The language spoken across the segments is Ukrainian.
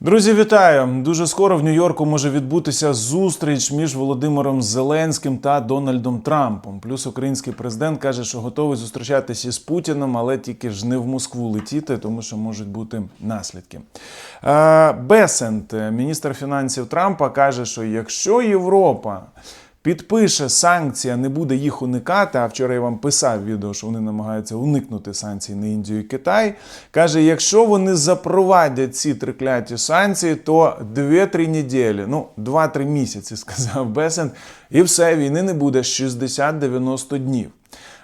Друзі, вітаю! Дуже скоро в Нью-Йорку може відбутися зустріч між Володимиром Зеленським та Дональдом Трампом. Плюс український президент каже, що готовий зустрічатися з Путіним, але тільки ж не в Москву летіти, тому що можуть бути наслідки. Е, Бесент, міністр фінансів Трампа, каже, що якщо Європа підпише санкція, не буде їх уникати. А вчора я вам писав відео, що вони намагаються уникнути санкцій на Індію і Китай. Каже, якщо вони запровадять ці трикляті санкції, то 2-3 неділі, ну 2-3 місяці, сказав Бесент, і все, війни не буде 60-90 днів.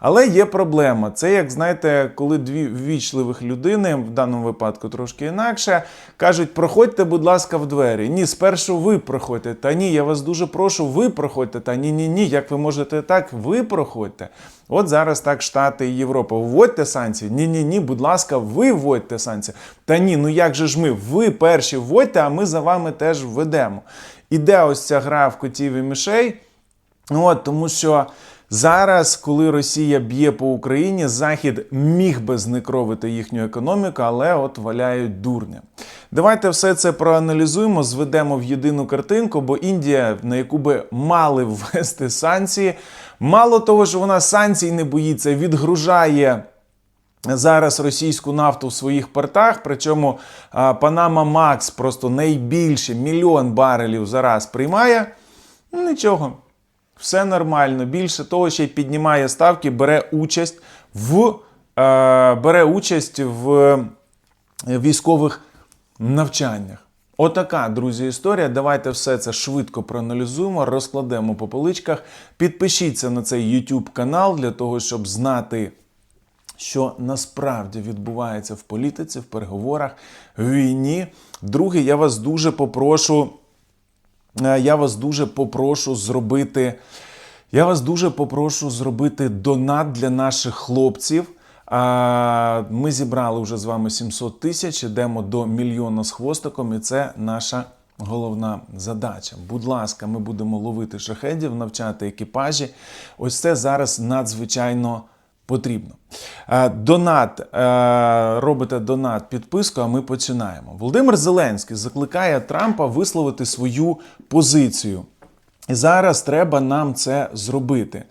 Але є проблема. Це як знаєте, коли дві ввічливих людини, в даному випадку трошки інакше, кажуть: проходьте, будь ласка, в двері. Ні, спершу ви проходьте. Та ні, я вас дуже прошу, ви проходьте. Та ні, ні, ні. Як ви можете так? Ви проходьте. От зараз так Штати і Європа. Вводьте санкції. Ні, ні, ні, будь ласка, ви вводьте санкції. Та ні, ну як же ж ми? Ви перші вводьте, а ми за вами теж введемо. Іде ось ця гра в котів і мишей. От, тому що. Зараз, коли Росія б'є по Україні, Захід міг би зникровити їхню економіку, але от валяють дурня. Давайте все це проаналізуємо, зведемо в єдину картинку, бо Індія, на яку би мали ввести санкції, мало того, що вона санкцій не боїться, відгружає. Зараз російську нафту в своїх портах, причому Панама Макс просто найбільше мільйон барелів зараз приймає. Нічого, все нормально. Більше того, ще й піднімає ставки, бере участь в е, бере участь в військових навчаннях. Отака, друзі, історія. Давайте все це швидко проаналізуємо, розкладемо по поличках. Підпишіться на цей YouTube канал для того, щоб знати, що насправді відбувається в політиці, в переговорах, в війні. Друге, я вас дуже попрошу. Е, Я вас дуже попрошу зробити. Я вас дуже попрошу зробити донат для наших хлопців. Ми зібрали вже з вами 700 тисяч, йдемо до мільйона з хвостиком, і це наша головна задача. Будь ласка, ми будемо ловити шахедів, навчати екіпажі. Ось це зараз надзвичайно потрібно. Е, Донат, е, робите донат, підписку, а ми починаємо. Володимир Зеленський закликає Трампа висловити свою позицію. І зараз треба нам це зробити.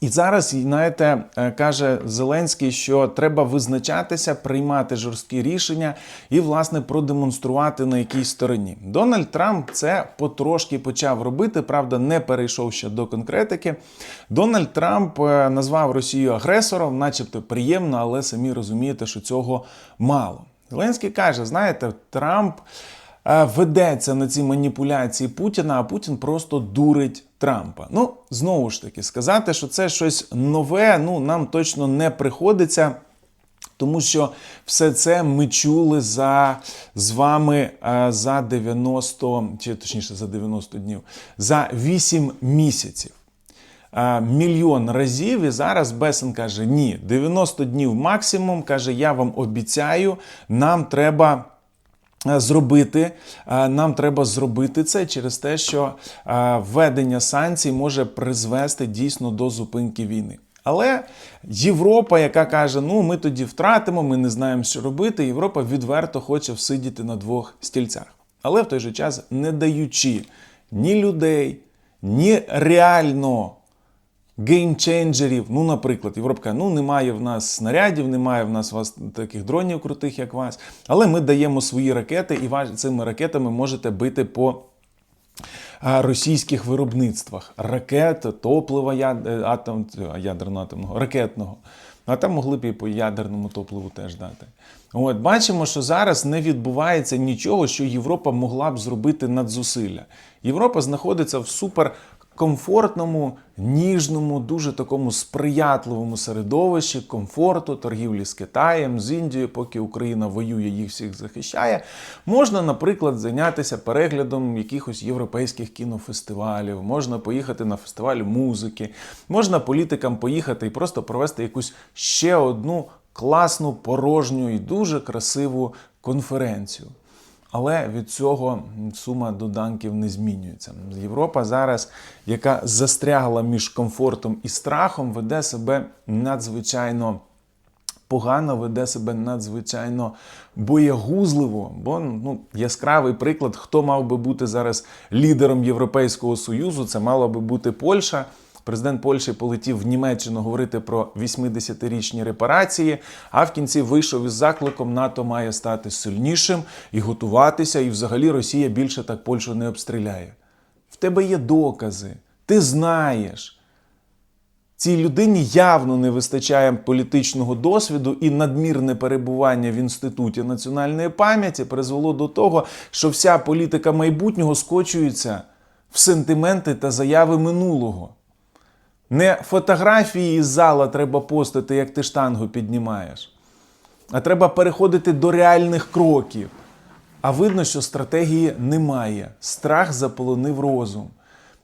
І зараз, знаєте, е, каже Зеленський, що треба визначатися, приймати жорсткі рішення і, власне, продемонструвати на якій стороні. Дональд Трамп це потрошки почав робити, правда, не перейшов ще до конкретики. Дональд Трамп е, назвав Росію агресором, начебто приємно, але самі розумієте, що цього мало. Зеленський каже: знаєте, Трамп. Е, Ведеться на ці маніпуляції Путіна, а Путін просто дурить Трампа. Ну, знову ж таки, сказати, що це щось нове, ну нам точно не приходиться. Тому що все це ми чули за з вами е, за 90, чи точніше за 90 днів, за 8 місяців. Е, Мільйон разів, і зараз Бесен каже: ні, 90 днів максимум. каже, я вам обіцяю, нам треба. Е, Зробити е, нам треба зробити це через те, що е, введення санкцій може призвести дійсно до зупинки війни. Але Європа, яка каже, ну ми тоді втратимо, ми не знаємо, що робити. Європа відверто хоче всидіти на двох стільцях, але в той же час не даючи ні людей, ні реально геймченджерів. Ну, наприклад, Європа каже, ну немає в нас снарядів, немає в нас вас таких дронів крутих, як вас. Але ми даємо свої ракети, і цими ракетами можете бити по російських виробництвах ракет, топлива яд... е, атом... цього, ядерно-атомного, ракетного. А там могли б і по ядерному топливу теж дати. От бачимо, що зараз не відбувається нічого, що Європа могла б зробити надзусилля. Європа знаходиться в супер комфортному, ніжному, дуже такому сприятливому середовищі комфорту, торгівлі з Китаєм, з Індією, поки Україна воює, їх всіх захищає. Можна, наприклад, зайнятися переглядом якихось європейських кінофестивалів, можна поїхати на фестиваль музики, можна політикам поїхати і просто провести якусь ще одну класну, порожню і дуже красиву конференцію. Але від цього сума доданків не змінюється. Європа зараз, яка застрягла між комфортом і страхом, веде себе надзвичайно погано веде себе надзвичайно боягузливо. Бо ну, яскравий приклад, хто мав би бути зараз лідером Європейського Союзу, це мала би бути Польща. Президент Польщі полетів в Німеччину говорити про 80-річні репарації, а в кінці вийшов із закликом НАТО має стати сильнішим і готуватися, і взагалі Росія більше так Польщу не обстріляє. В тебе є докази, ти знаєш. Цій людині явно не вистачає політичного досвіду і надмірне перебування в інституті національної пам'яті призвело до того, що вся політика майбутнього скочується в сентименти та заяви минулого. Не фотографії із зала треба постити, як ти штангу піднімаєш, а треба переходити до реальних кроків. А видно, що стратегії немає. Страх заполонив розум.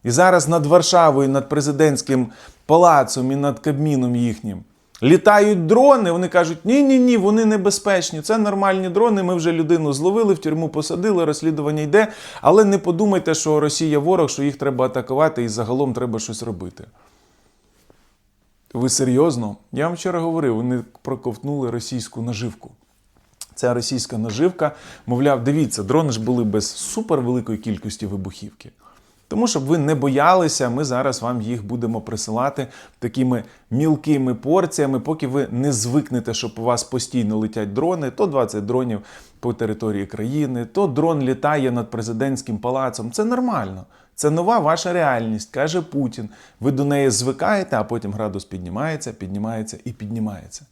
І зараз над Варшавою, над президентським палацом і над Кабміном їхнім літають дрони. Вони кажуть, ні, ні, ні, вони небезпечні. Це нормальні дрони. Ми вже людину зловили, в тюрму посадили, розслідування йде. Але не подумайте, що Росія ворог, що їх треба атакувати і загалом треба щось робити. Ви серйозно? Я вам вчора говорив, вони проковтнули російську наживку. Ця російська наживка, мовляв, дивіться, дрони ж були без супервеликої кількості вибухівки. Тому, щоб ви не боялися, ми зараз вам їх будемо присилати такими мілкими порціями, поки ви не звикнете, що по вас постійно летять дрони, то 20 дронів по території країни, то дрон літає над президентським палацом. Це нормально. Це нова ваша реальність, каже Путін. Ви до неї звикаєте, а потім градус піднімається, піднімається і піднімається.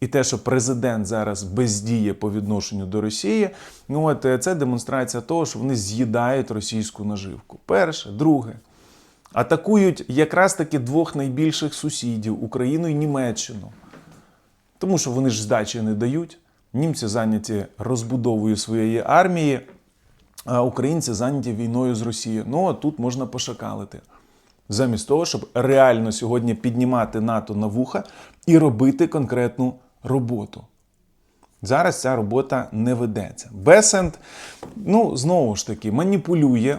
І те, що президент зараз бездіє по відношенню до Росії, ну от е, це демонстрація того, що вони з'їдають російську наживку. Перше, друге, атакують якраз таки двох найбільших сусідів Україну і Німеччину. Тому що вони ж здачі не дають. Німці зайняті розбудовою своєї армії, українці зайняті війною з Росією. Ну а тут можна пошакалити. Замість того, щоб реально сьогодні піднімати НАТО на вуха і робити конкретну роботу. Зараз ця робота не ведеться. Бесент, ну, знову ж таки, маніпулює.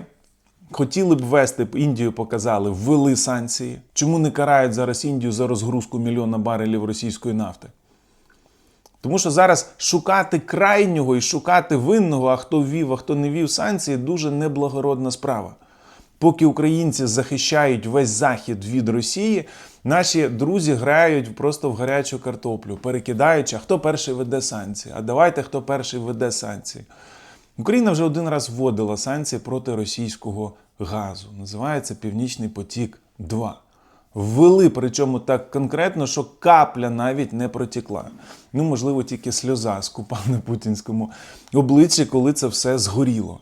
Хотіли б ввести Індію, показали, ввели санкції. Чому не карають зараз Індію за розгрузку мільйона барелів російської нафти? Тому що зараз шукати крайнього і шукати винного, а хто ввів, а хто не вів санкції, дуже неблагородна справа. Поки українці захищають весь захід від Росії, наші друзі грають просто в гарячу картоплю, перекидаючи, а хто перший веде санкції? А давайте хто перший веде санкції. Україна вже один раз вводила санкції проти російського газу. Називається Північний потік 2 Ввели, причому так конкретно, що капля навіть не протікла. Ну, можливо, тільки сльоза скупав на путінському обличчі, коли це все згоріло.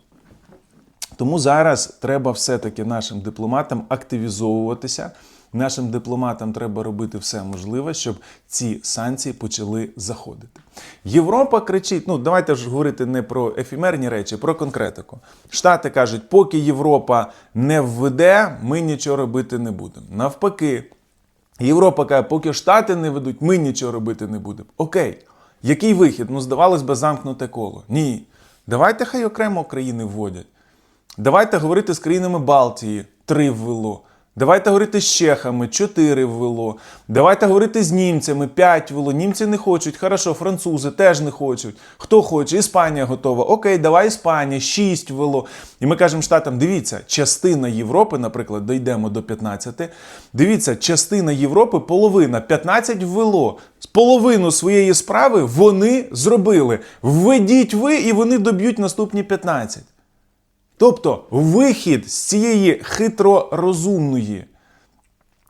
Тому зараз треба все-таки нашим дипломатам активізовуватися. Нашим дипломатам треба робити все можливе, щоб ці санкції почали заходити. Європа кричить: ну давайте ж говорити не про ефемерні речі, про конкретику. Штати кажуть, поки Європа не введе, ми нічого робити не будемо. Навпаки, Європа каже, поки Штати не ведуть, ми нічого робити не будемо. Окей, який вихід? Ну, здавалось би, замкнуте коло. Ні. Давайте хай окремо країни вводять. Давайте говорити з країнами Балтії три ввело. Давайте говорити з чехами, чотири ввело. Давайте говорити з німцями, п'ять ввело. Німці не хочуть. Хорошо, французи теж не хочуть. Хто хоче? Іспанія готова. Окей, давай Іспанія, шість ввело. І ми кажемо штатам: дивіться, частина Європи, наприклад, дійдемо до 15. Дивіться, частина Європи, половина, 15 ввело. Половину своєї справи вони зробили. Введіть ви, і вони доб'ють наступні 15. Тобто вихід з цієї хитро розумної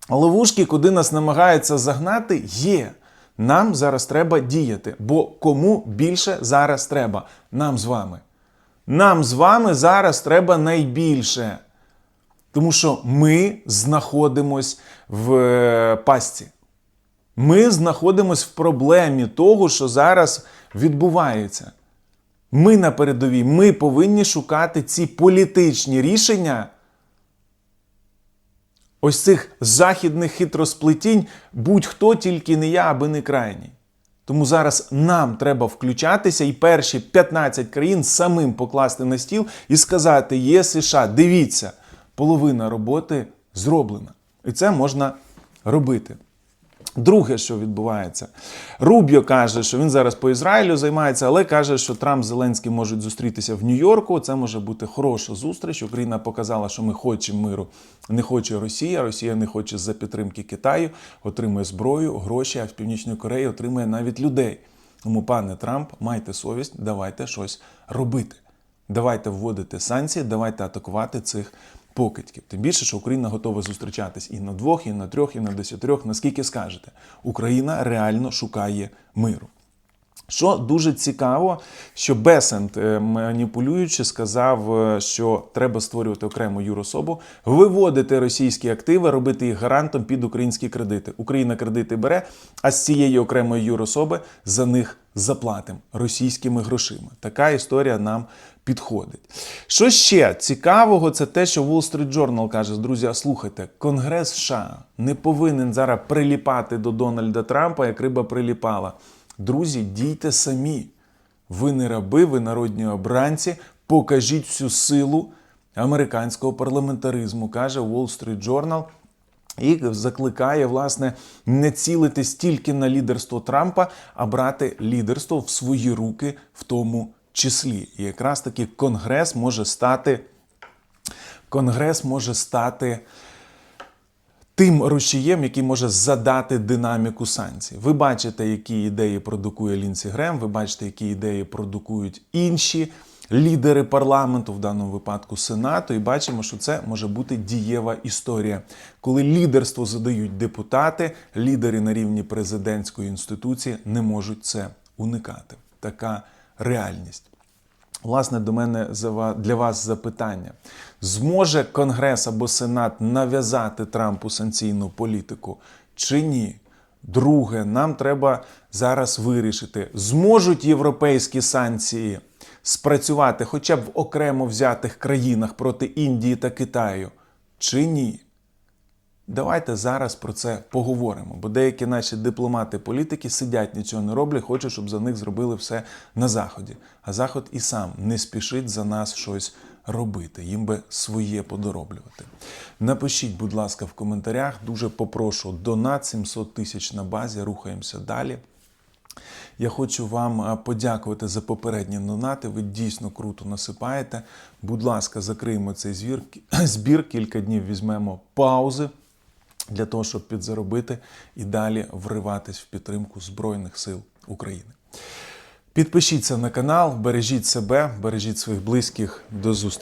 ловушки, куди нас намагаються загнати, є. Нам зараз треба діяти. Бо кому більше зараз треба? Нам з вами. Нам з вами зараз треба найбільше. Тому що ми знаходимось в е, пастці. Ми знаходимось в проблемі того, що зараз відбувається. Ми на передовій, ми повинні шукати ці політичні рішення ось цих західних хитросплетінь, будь-хто тільки не я, аби не крайній. Тому зараз нам треба включатися і перші 15 країн самим покласти на стіл і сказати: є США, дивіться, половина роботи зроблена. І це можна робити. Друге, що відбувається, Рубіо каже, що він зараз по Ізраїлю займається, але каже, що Трамп з Зеленським можуть зустрітися в Нью-Йорку. Це може бути хороша зустріч. Україна показала, що ми хочемо миру. Не хоче Росія. Росія не хоче за підтримки Китаю, отримує зброю, гроші, а в Північної Кореї отримує навіть людей. Тому, пане Трамп, майте совість, давайте щось робити. Давайте вводити санкції, давайте атакувати цих покидьків. Тим більше, що Україна готова зустрічатись і на двох, і на трьох, і на десятирьох. Наскільки скажете, Україна реально шукає миру. Що дуже цікаво, що Бесент, е, маніпулюючи, сказав, е, що треба створювати окрему юрособу, виводити російські активи, робити їх гарантом під українські кредити. Україна кредити бере, а з цієї окремої юрособи за них заплатимо російськими грошима. Така історія нам підходить. Що ще цікавого, це те, що Wall Street Journal каже: друзі, слухайте, Конгрес США не повинен зараз приліпати до Дональда Трампа, як риба приліпала. Друзі, дійте самі. Ви не раби, ви народні обранці. Покажіть всю силу американського парламентаризму, каже Wall Street Journal. І закликає, власне, не цілитись тільки на лідерство Трампа, а брати лідерство в свої руки в тому числі. І якраз таки Конгрес може стати, Конгрес може стати тим рушієм, який може задати динаміку санкцій. Ви бачите, які ідеї продукує Лінсі Грем, ви бачите, які ідеї продукують інші лідери парламенту, в даному випадку Сенату, і бачимо, що це може бути дієва історія, коли лідерство задають депутати, лідери на рівні президентської інституції не можуть це уникати. Така реальність. Власне, до мене для вас запитання: зможе Конгрес або Сенат нав'язати Трампу санкційну політику чи ні? Друге, нам треба зараз вирішити, зможуть європейські санкції спрацювати хоча б в окремо взятих країнах проти Індії та Китаю, чи ні? Давайте зараз про це поговоримо, бо деякі наші дипломати, політики сидять, нічого не роблять, хочуть, щоб за них зробили все на заході. А заход і сам не спішить за нас щось робити. Їм би своє подороблювати. Напишіть, будь ласка, в коментарях. Дуже попрошу донат 700 тисяч на базі. Рухаємося далі. Я хочу вам подякувати за попередні донати. Ви дійсно круто насипаєте. Будь ласка, закриємо цей звір, збір. Кілька днів візьмемо паузи для того, щоб підзаробити і далі вриватись в підтримку Збройних сил України. Підпишіться на канал, бережіть себе, бережіть своїх близьких. До зустрічі!